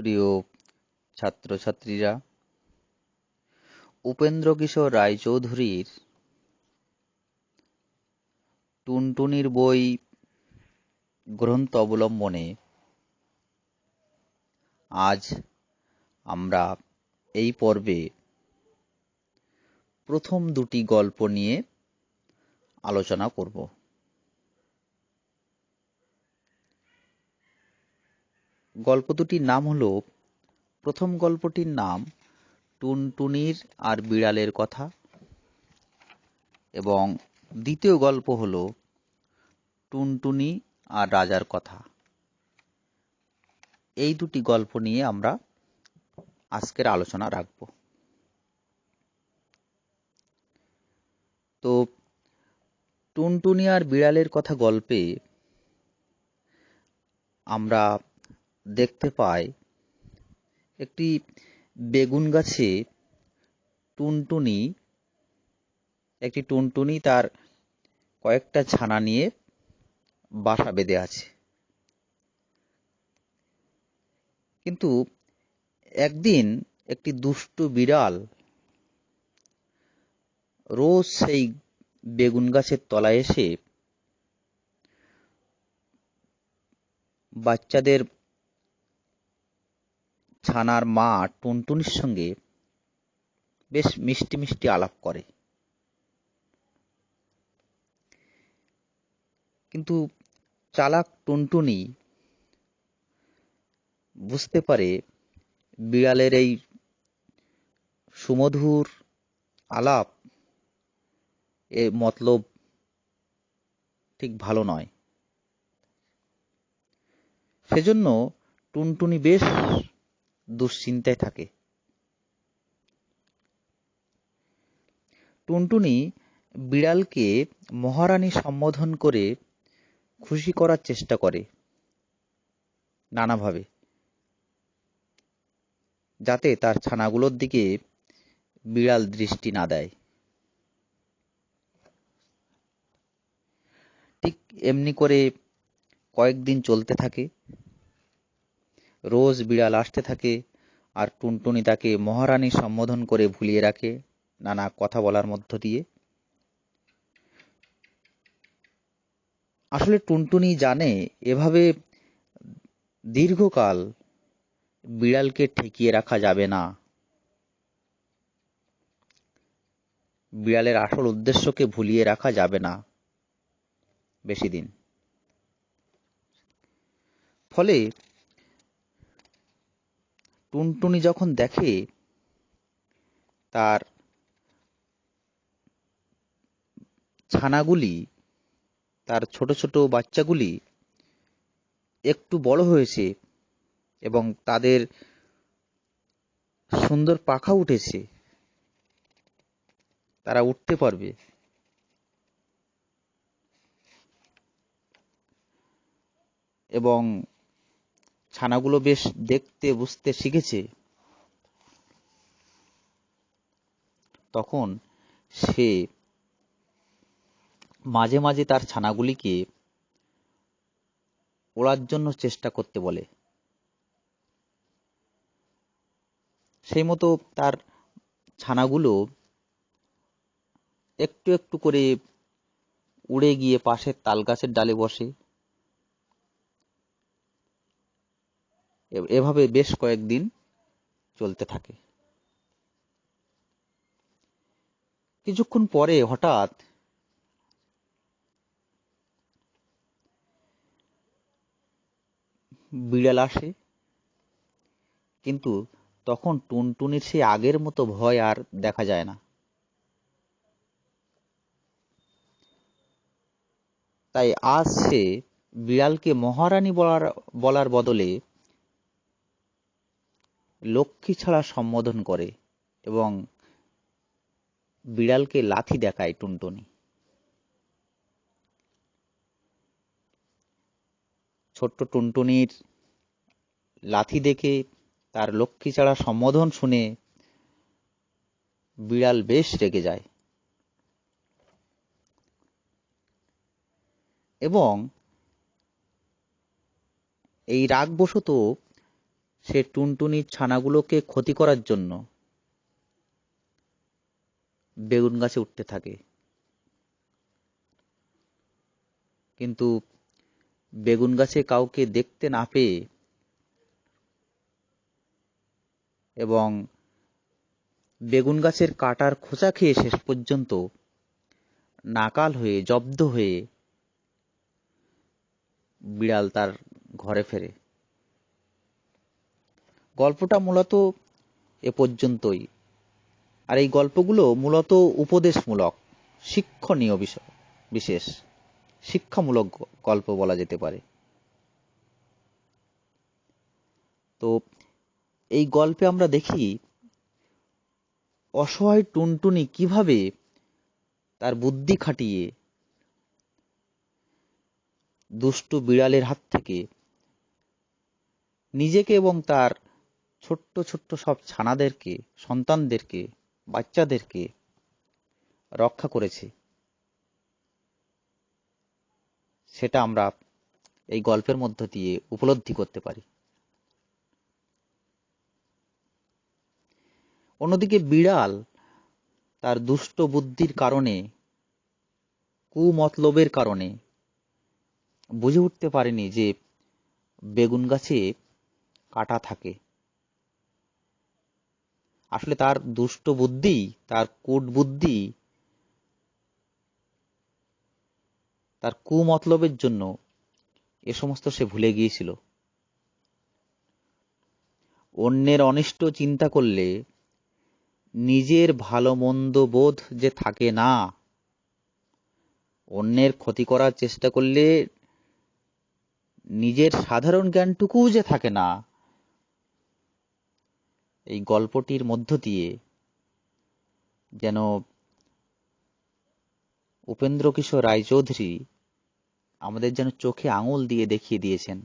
প্রিয় ছাত্রছাত্রীরা উপেন্দ্রকিশোর রায়চৌধুরীর টুনটুনির বই গ্রন্থ অবলম্বনে আজ আমরা এই পর্বে প্রথম দুটি গল্প নিয়ে আলোচনা করব। গল্প দুটির নাম হলো, প্রথম গল্পটির নাম টুনটুনির আর বিড়ালের কথা এবং দ্বিতীয় গল্প হলো টুনটুনি আর রাজার কথা। এই দুটি গল্প নিয়ে আমরা আজকের আলোচনা রাখব। তো, টুনটুনি আর বিড়ালের কথা গল্পে আমরা দেখতে পাই একটি বেগুন গাছে টুনটুনি, একটি টুনটুনি তার কয়েকটা ছানা নিয়ে বাসা বেঁধে আছে। কিন্তু একদিন একটি দুষ্টু বিড়াল রোজ সেই বেগুন গাছের তলায় এসে বাচ্চাদের ছানার মা টুনটুনির সঙ্গে বেশ মিষ্টি মিষ্টি আলাপ করে। কিন্তু চালাক টুনটুনি বুঝতে পারে বিড়ালের এই সুমধুর আলাপ এ মতলব ঠিক ভালো নয়। সেজন্য টুনটুনি বেশ দুশ্চিন্তায় থাকে। টুনটুনি বিড়ালকে মহারানী সম্বোধন করে খুশি করার চেষ্টা করে, নানাভাবে, যাতে তার ছানাগুলোর দিকে বিড়াল দৃষ্টি না দেয়। ঠিক এমনি করে কয়েকদিন চলতে থাকে। রোজ বিড়াল আসতে থাকে আর টুনটুনি তাকে মহারানী সম্বোধন করে ভুলিয়ে রাখে নানা কথা বলার মধ্য দিয়ে। আসলে টুনটুনি জানে এভাবে দীর্ঘকাল বিড়ালকে ঠেকিয়ে রাখা যাবে না। বিড়ালের আসল উদ্দেশ্যকে ভুলিয়ে রাখা যাবে না বেশি দিন। ফলে টুনটুনি যখন দেখে, তার ছানাগুলি, তার ছোট ছোট বাচ্চাগুলি একটু বড় হয়েছে এবং তাদের সুন্দর পাখা উঠেছে। তারা উঠতে পারবে। এবং ছানাগুলো বেশ দেখতে, বুঝতে শিখেছে। তখন সে মাঝে মাঝে তার ছানাগুলিকে ওড়ার জন্য চেষ্টা করতে বলে। সেই মতো তার ছানাগুলো একটু একটু করে উড়ে গিয়ে পাশের তাল গাছের ডালে বসে। এভাবে বেশ কয়েকদিন চলতে থাকে। কিছুক্ষণ পরে হঠাৎ বিড়াল আসে, কিন্তু তখন টুনটুনির সেই আগের মতো ভয় আর দেখা যায় না। তাই আজ সে বিড়ালকে মহারানী বলার বলার বদলে লক্ষ্মী ছাড়া সম্বোধন করে এবং বিড়ালকে লাথি দেখায় টুনটুনি। ছোট্ট টুনটুনির লাথি দেখে তার লক্ষ্মী ছাড়া সম্বোধন শুনে বিড়াল বেশ রেগে যায়। এবং এই রাগবশত সে টুনটুনির ছানাগুলোকে ক্ষতি করার জন্য বেগুন গাছে উঠতে থাকে। কিন্তু বেগুন গাছে কাউকে দেখতে না পেয়ে এবং বেগুন গাছের কাটার খোঁচা খেয়ে শেষ পর্যন্ত নাকাল হয়ে, জব্দ হয়ে বিড়াল তার ঘরে ফেরে। গল্পটা মূলত এ পর্যন্তই। আর এই গল্পগুলো মূলত উপদেশমূলক, শিক্ষণীয় বিষয়, বিশেষ, শিক্ষামূলক গল্প বলা যেতে পারে। তো এই গল্পে আমরা দেখি, অসহায় টুনটুনি কীভাবে তার বুদ্ধি খাটিয়ে দুষ্টু বিড়ালের হাত থেকে নিজেকে এবং তার ছোট্ট ছোট্ট সব ছানাদেরকে, সন্তানদেরকে, বাচ্চাদেরকে রক্ষা করেছে। সেটা আমরা এই গল্পের মধ্য দিয়ে উপলব্ধি করতে পারি। অন্যদিকে বিড়াল তার দুষ্ট বুদ্ধির কারণে, কুমতলবের কারণে বুঝে উঠতে পারেনি যে বেগুন গাছে কাটা থাকে। আসলে তার দুষ্ট বুদ্ধি, তার কুট বুদ্ধি, তার কুমতলবের জন্য এ সমস্ত সে ভুলে গিয়েছিল। অন্যের অনিষ্ট চিন্তা করলে নিজের ভালো মন্দ বোধ যে থাকে না, অন্যের ক্ষতি করার চেষ্টা করলে নিজের সাধারণ জ্ঞানটুকুও যে থাকে না এই গল্পটির মধ্য দিয়ে যেন উপেন্দ্র কিশোর রায়চৌধুরী আমাদের যেন চোখে আঙুল দিয়ে দেখিয়ে দিয়েছেন।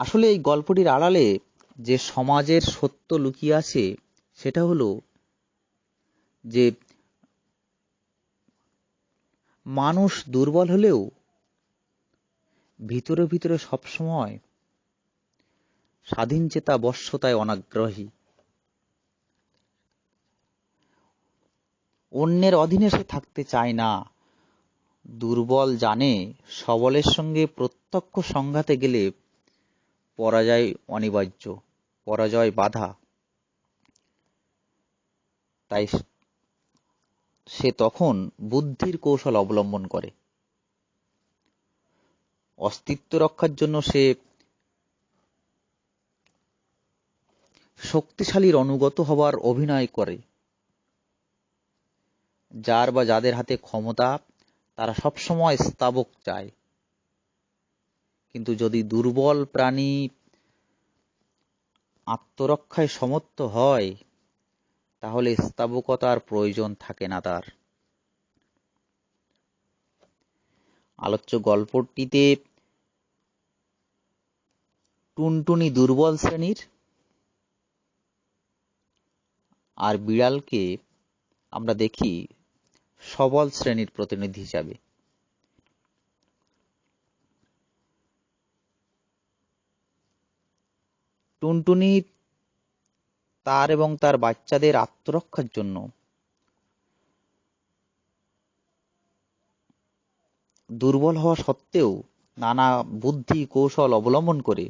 আসলে এই গল্পটির আড়ালে যে সমাজের সত্য লুকিয়ে আছে, সেটা হলো যে মানুষ দুর্বল হলেও ভিতরে ভিতরে সবসময় স্বাধীন চেতা বশ্যতায় অনাগ্রহী। অন্যের অধীনে সে থাকতে চায় না। দুর্বল জানে সবলের সঙ্গে প্রত্যক্ষ সংঘাতে গেলে পরাজয় অনিবার্য, পরাজয় বাধা। তাই সে তখন বুদ্ধির কৌশল অবলম্বন করে। অস্তিত্ব রক্ষার জন্য সে শক্তিশালীর অনুগত হবার অভিনয় করে। যার বা যাদের হাতে ক্ষমতা, তারা সবসময় স্তাবক চায়। কিন্তু যদি দুর্বল প্রাণী আত্মরক্ষায় সমর্থ হয়, তাহলে স্তাবকতার প্রয়োজন থাকে না তার। আলোচ্য গল্পটিতে টুনটুনি দুর্বল শ্রেণির আর বিড়ালকে আমরা দেখি সবল শ্রেণির প্রতিনিধি হিসাবে। টুনটুনি তার এবং তার বাচ্চাদের আত্মরক্ষার জন্য দুর্বল হওয়া সত্ত্বেও নানা বুদ্ধি কৌশল অবলম্বন করে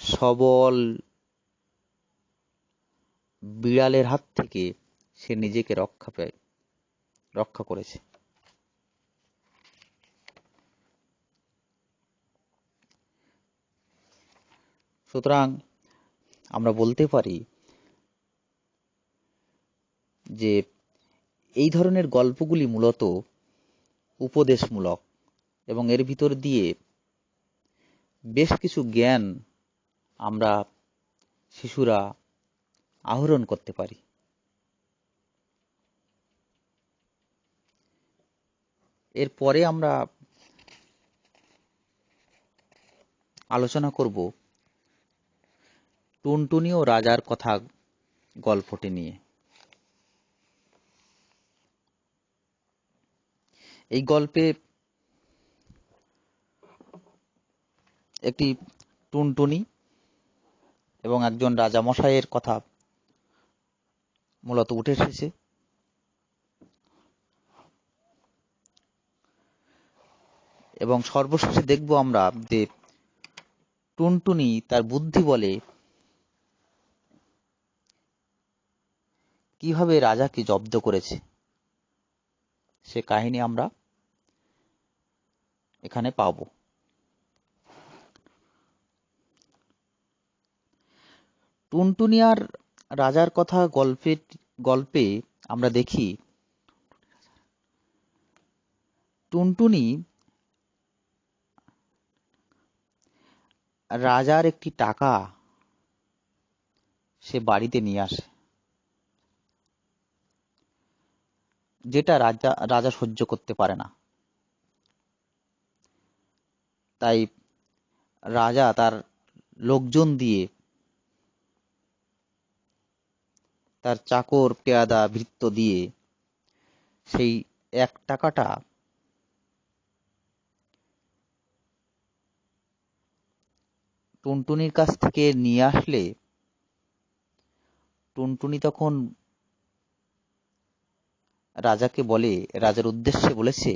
সবল বিড়ালের হাত থেকে সে নিজেকে রক্ষা পায়, রক্ষা করেছে। সুতরাং আমরা বলতে পারি যে এই ধরনের গল্পগুলি মূলত উপদেশমূলক এবং এর ভিতর দিয়ে বেশ কিছু জ্ঞান আমরা শিশুরা আহরণ করতে পারি। এরপরে আমরা আলোচনা করব টুনটুনি ও রাজার কথা গল্পটি নিয়ে। এই গল্পে একটি টুনটুনি এবং একজন রাজামশাইয়ের কথা মূলত উঠে এসেছে। এবং সর্বশেষে দেখব আমরা যে টুনটুনি তার বুদ্ধি বলে কীভাবে রাজাকে জব্দ করেছে। সে কাহিনী আমরা এখানে পাব। টুনটুনি আর রাজার কথা গল্পে গল্পে আমরা দেখি, টুনটুনি রাজার একটি টাকা সে বাড়িতে নিয়ে আসে। যেটা রাজা রাজা সহ্য করতে পারে না। তাই রাজা তার লোকজন দিয়ে তার চাকর, পেয়াদা, ভৃত্য দিয়ে সেই এক টাকাটা টুনটুনির কাছ থেকে নিয়ে আসলে টুনটুনি তখন রাজাকে বলে, রাজার উদ্দেশ্যে বলেছে,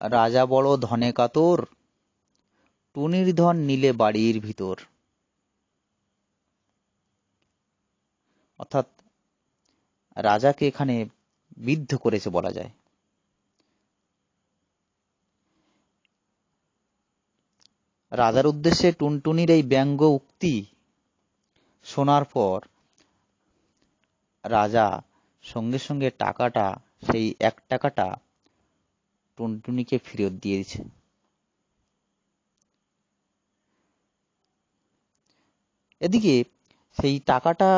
রাজা বড় ধনে কাতর, টুনির ধন নিলে বাড়ির ভিতর। অর্থাৎ রাজাকে এখানে বিদ্ধ করেছে বলা যায়। রাজার উদ্দেশ্যে টুনটুনির এই ব্যঙ্গ উক্তি শোনার পর রাজা সঙ্গে সঙ্গে টাকাটা, সেই এক টাকাটা টুনটুনিকে ফেরত দিয়ে দিচ্ছে। এদিকে সেই টাকাটা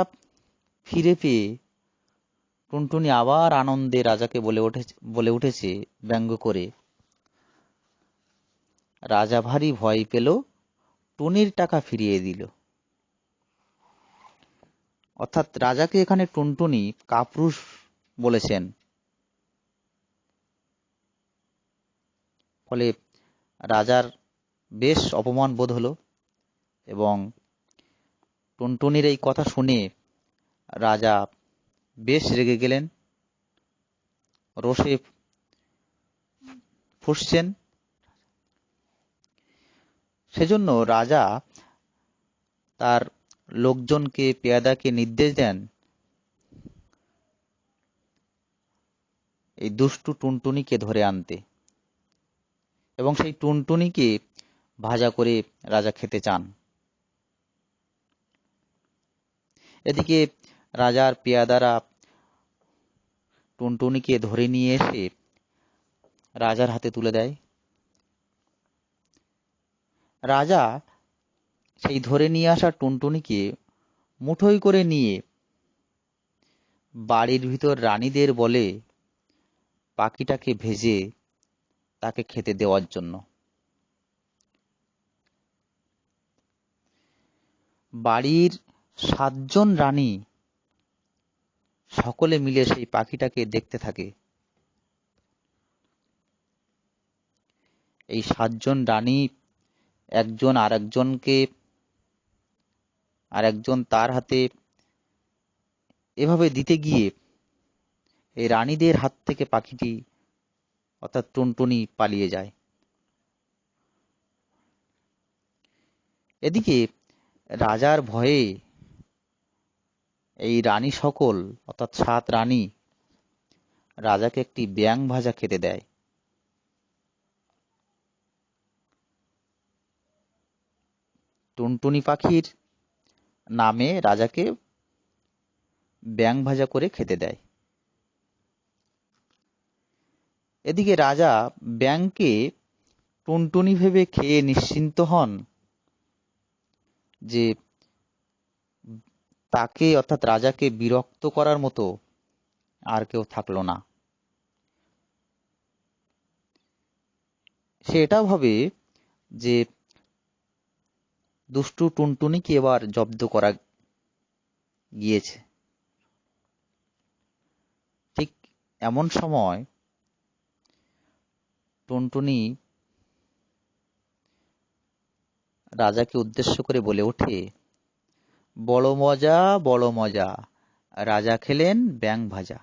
ফিরে পেয়ে টুনটুনি আবার আনন্দে রাজাকে বলে উঠেছে বলে উঠেছে ব্যঙ্গ করে। রাজা ভারী ভয় পেল, টুনির টাকা ফিরিয়ে দিল। অর্থাৎ রাজাকে এখানে টুনটুনি কাপুরুষ বলেছেন। ফলে রাজার বেশ অপমান বোধ হলো এবং টুনটুনির এই কথা শুনে রাজা বেশ রেগে গেলেন রোষে ফুসছেন। সেজন্য রাজা তার লোকজনকে, পেয়াদাকে নির্দেশ দেন। এই দুষ্টু টুনটুনিকে ধরে আনতে। এবং সেই টুনটুনিকে ভাজা করে রাজা খেতে চান। এদিকে রাজার পেয়াদারা টুনটুনিকে ধরে নিয়ে এসে রাজার হাতে তুলে দেয়। রাজা সেই ধরে নিয়ে আসা টুনটুনিকে মুঠোই করে নিয়ে বাড়ির ভিতর রানীদের বলে পাখিটাকে ভেজে তাকে খেতে দেওয়ার জন্য। বাড়ির সাতজন রানী সকলে মিলে সেই পাখিটাকে দেখতে থাকে। এই সাতজন রানী একজন আর একজনকে আর একজন তার হাতে এভাবে দিতে গিয়ে এই রানীদের হাত থেকে পাখিটি অর্থাৎ টুনটুনি পালিয়ে যায়। এদিকে রাজার ভয়ে এই রানী সকল, অর্থাৎ সাত রানী, রাজাকে একটি ব্যাং ভাজা খেতে দেয়। টুনটুনি পাখির নামে রাজাকে ব্যাং ভাজা করে খেতে দেয়। এদিকে রাজা ব্যাংকে টুনটুনি ভেবে খেয়ে নিশ্চিন্ত হন যে তাকে অর্থাৎ রাজাকে বিরক্ত করার মতো আর কেউ থাকল না। সে এটাও ভাবে যে দুষ্টু টুনটুনিকে এবার জব্দ করা গিয়েছে? ঠিক এমন সময় টুনটুনি রাজাকে উদ্দেশ্য করে বলে ওঠে, বড় মজা বড় মজা, রাজা খেলেন ব্যাং ভাজা।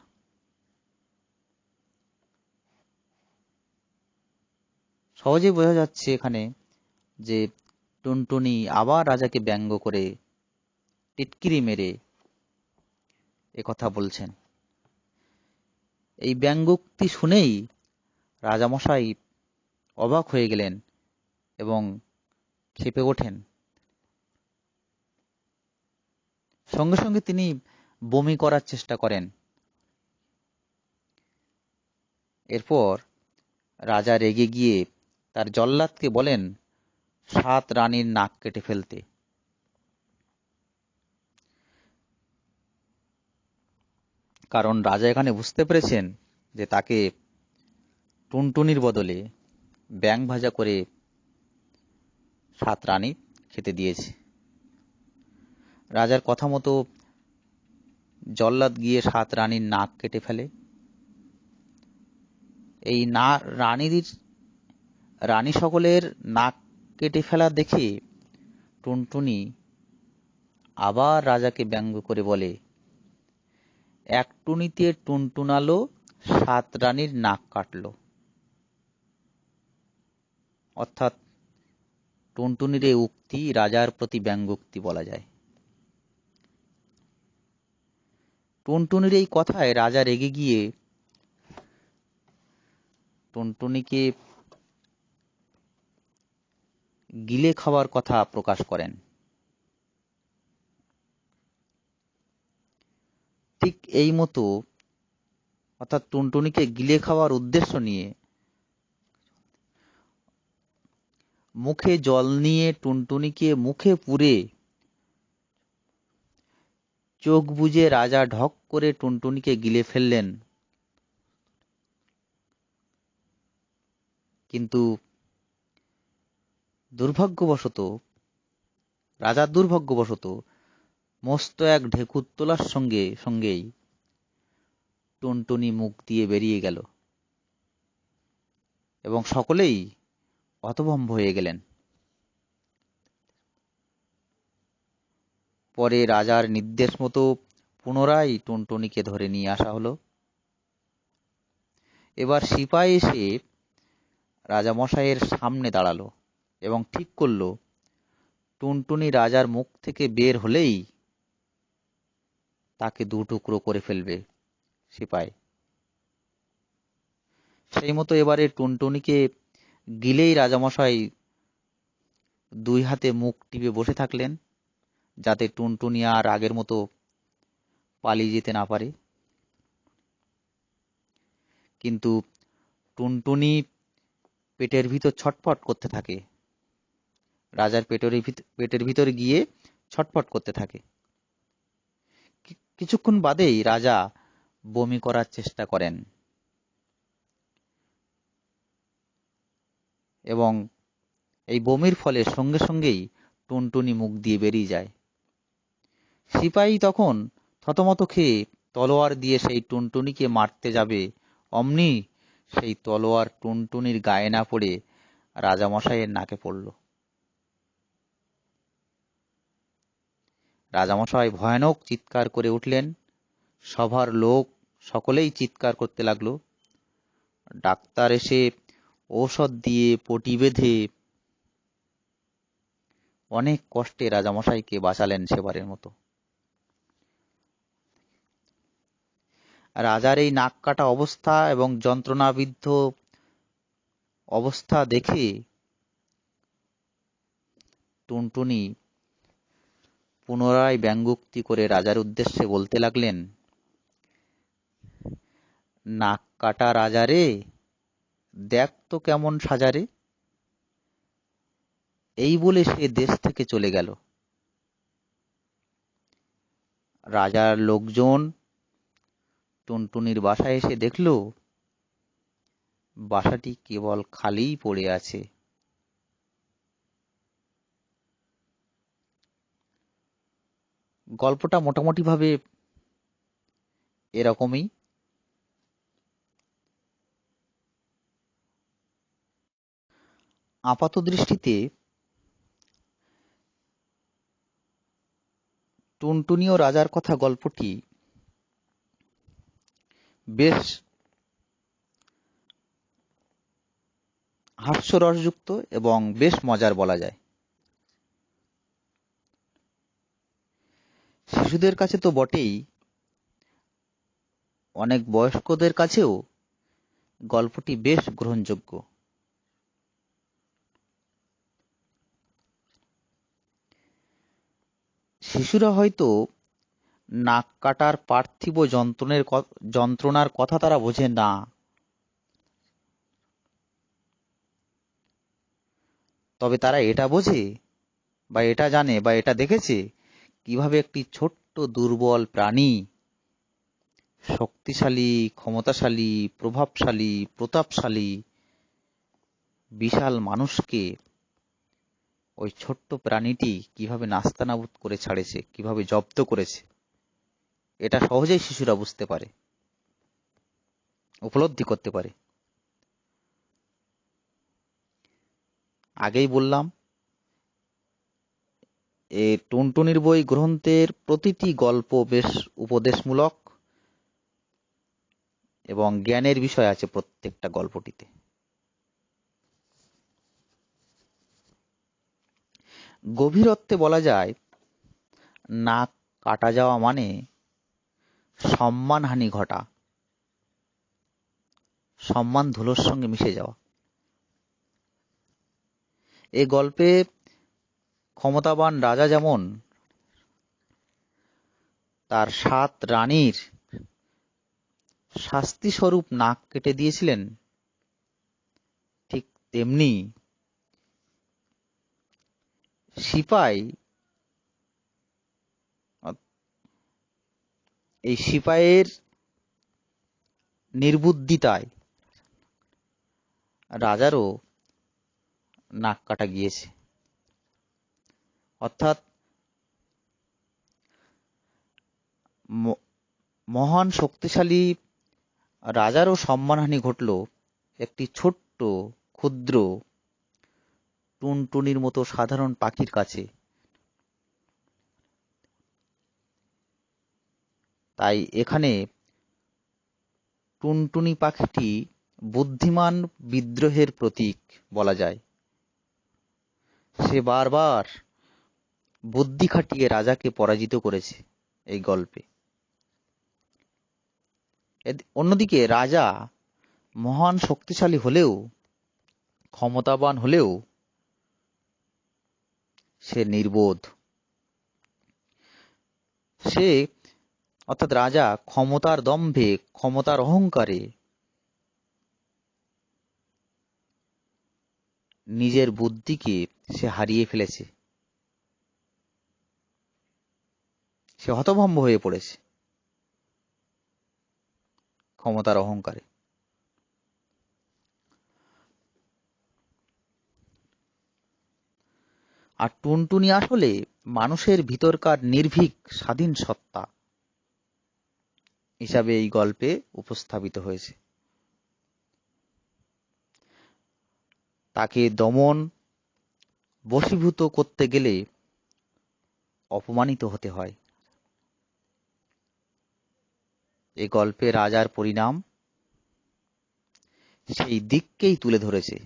সহজেই বোঝা যাচ্ছে এখানে যে টুনটুনি আবার রাজাকে ব্যঙ্গ করে টিটকিরি মেরে কথা বলছেন। এই ব্যঙ্গোক্তি শুনেই রাজামশাই অবাক হয়ে গেলেন এবং খেপে ওঠেন। সঙ্গে সঙ্গে তিনি বমি করার চেষ্টা করেন। এরপর রাজা রেগে গিয়ে তার জল্লাদকে বলেন সাত রানীর নাক কেটে ফেলতে। কারণ রাজা এখানে বুঝতে পেরেছেন যে তাকে টুনটুনির বদলে ব্যাং ভাজা করে সাত রানী খেতে দিয়েছে। রাজার কথা মতো জল্লাদ গিয়ে সাত রানীর নাক কেটে ফেলে। এই না রানীর রানী সকলের নাক কেটে ফেলা দেখে টুনটুনি আবার রাজাকে ব্যঙ্গ করে বলে, এক টুনিতে টুনটুনালো, সাত রানীর নাক কাটল। অর্থাৎ টুনটুনির এই উক্তি রাজার প্রতি ব্যঙ্গোক্তি বলা যায়। টুনটুনির এই কথায় রাজা রেগে গিয়ে টুনটুনিকে গিলে খাওয়ার কথা প্রকাশ করেন। ঠিক এই মতো, অর্থাৎ টুনটুনিকে গিলে খাওয়ার উদ্দেশ্য নিয়ে মুখে জল নিয়ে টুনটুনিকে মুখে পুরে চোখ বুজে রাজা ঢক করে টুনটুনিকে গিলে ফেললেন। কিন্তু দুর্ভাগ্যবশত রাজার দুর্ভাগ্যবশত, মস্ত এক ঢেকুর তোলার সঙ্গে সঙ্গেই টুনটুনি মুখ দিয়ে বেরিয়ে গেল এবং সকলেই হতভম্ব হয়ে গেলেন। পরে রাজার নির্দেশ মতো পুনরায় টুনটুনিকে ধরে নিয়ে আসা হলো। এবার সিপাই এসে রাজামশাইয়ের সামনে দাঁড়াল। এবং ঠিক করল, টুনটুনি রাজার মুখ থেকে বের হলেই তাকে দু টুকরো করে ফেলবে সিপাই। সেই মতো এবারে টুনটুনিকে গিলেই রাজামশাই দুই হাতে মুখ টিপে বসে থাকলেন, যাতে টুনটুনি আর আগের মতো পালিয়ে যেতে না পারে। কিন্তু টুনটুনি পেটের ভিতর ছটফট করতে থাকে। রাজার পেটের পেটের ভিতর গিয়ে ছটফট করতে থাকে। কিছুক্ষণ বাদেই রাজা বমি করার চেষ্টা করেন। এবং এই বমির ফলে সঙ্গে সঙ্গেই টুনটুনি মুখ দিয়ে বেরিয়ে যায়। সিপাহী তখন থতমত খেয়ে তলোয়ার দিয়ে সেই টুনটুনিকে মারতে যাবে। অমনি সেই তলোয়ার টুনটুনির গায়ে না পড়ে রাজামশাইয়ের নাকে পড়ল। রাজামশাই ভয়ানক চিৎকার করে উঠলেন। সভার লোক সকলেই চিৎকার করতে লাগল। ডাক্তার এসে ঔষধ দিয়ে পটি বেঁধে অনেক কষ্টে রাজামশাইকে বাঁচালেন সেবারের মতো। রাজার এই নাক কাটা অবস্থা এবং যন্ত্রণাবিদ্ধ অবস্থা দেখে টুনটুনি পুনরায় ব্যঙ্গুক্তি করে রাজার উদ্দেশ্যে বলতে লাগলেন, নাক কাটা রাজারে দেখ তো কেমন সাজারে এই বলে সে দেশ থেকে চলে গেল। রাজার লোকজন টুনটুনির বাসায় এসে দেখল, বাসাটি কেবল খালিই পড়ে আছে। গল্পটা মোটামুটিভাবে এরকমই। আপাত দৃষ্টিতে টুনটুনিও রাজার কথা গল্পটি বেশ হাস্যরসযুক্ত এবং বেশ মজার বলা যায়। শিশুদের কাছে তো বটেই। অনেক বয়স্কদের কাছেও গল্পটি বেশ গ্রহণযোগ্য। শিশুরা হয়তো নাক কাটার পার্থিব যন্ত্রণের যন্ত্রণার কথা তারা বোঝে না। তবে তারা এটা বোঝে, বা এটা জানে, বা এটা দেখেছে কীভাবে একটি ছোট্ট দুর্বল প্রাণী শক্তিশালী, ক্ষমতাশালী, প্রভাবশালী, প্রতাপশালী, বিশাল মানুষকে ওই ছোট্ট প্রাণীটি কীভাবে নাস্তানাবুদ করে ছাড়েছে, কীভাবে জব্দ করেছে, এটা সহজেই শিশুরা বুঝতে পারে, উপলব্ধি করতে পারে। আগেই বললাম এ টুনটুনির বই গ্রন্থের প্রতিটি গল্প বেশ উপদেশমূলক এবং জ্ঞানের বিষয় আছে প্রত্যেকটা গল্পটিতে। গভীরত্বে বলা যায়, নাক কাটা যাওয়া মানে সম্মানহানি ঘটা, সম্মান ধুলোর সঙ্গে মিশে যাওয়া। এ গল্পে ক্ষমতাবান রাজা যেমন, তার সাত রানীর শাস্তিস্বরূপ নাক কেটে দিয়েছিলেন, ঠিক তেমনি সিপাই, এই সিপাইয়ের নির্বুদ্ধিতায় রাজারও নাক কাটা গিয়েছে। অর্থাৎ মহান শক্তিশালী রাজারও সম্মানহানি ঘটল একটি ছোট্ট, ক্ষুদ্র, টুনটুনির মতো সাধারণ পাখির কাছে। তাই এখানে টুনটুনি পাখিটি বুদ্ধিমান বিদ্রোহের প্রতীক বলা যায়। সে বারবার বুদ্ধি খাটিয়ে রাজাকে পরাজিত করেছে এই গল্পে। অন্যদিকে রাজা মহান শক্তিশালী হলেও, ক্ষমতাবান হলেও সে নির্বোধ। সে, অর্থাৎ রাজা ক্ষমতার দম্ভে, ক্ষমতার অহংকারে নিজের বুদ্ধিকে সে হারিয়ে ফেলেছে। সে হতভম্ব হয়ে পড়েছে। ক্ষমতার অহংকারে। আর টুনটুনি আসলে মানুষের ভিতরকার নির্ভীক স্বাধীন সত্তা হিসাবে এই গল্পে উপস্থাপিত হয়েছে। তাকে দমন বশীভূত করতে গেলে অপমানিত হতে হয়। এ গল্পে রাজার পরিণাম সেই দিককেই তুলে ধরেছে।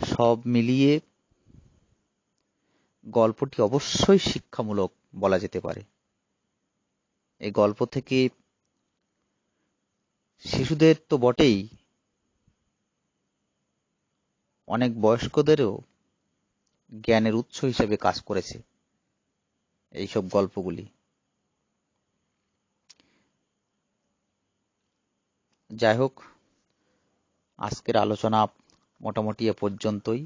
সব মিলিয়ে গল্পটি অবশ্যই শিক্ষামূলক বলা যেতে পারে। এই গল্প থেকে শিশুদের তো বটেই। অনেক বয়স্কদেরও জ্ঞানের উৎস হিসেবে কাজ করেছে এইসব গল্পগুলি। যাই হোক আজকের আলোচনা মোটামুটি এ পর্যন্তই।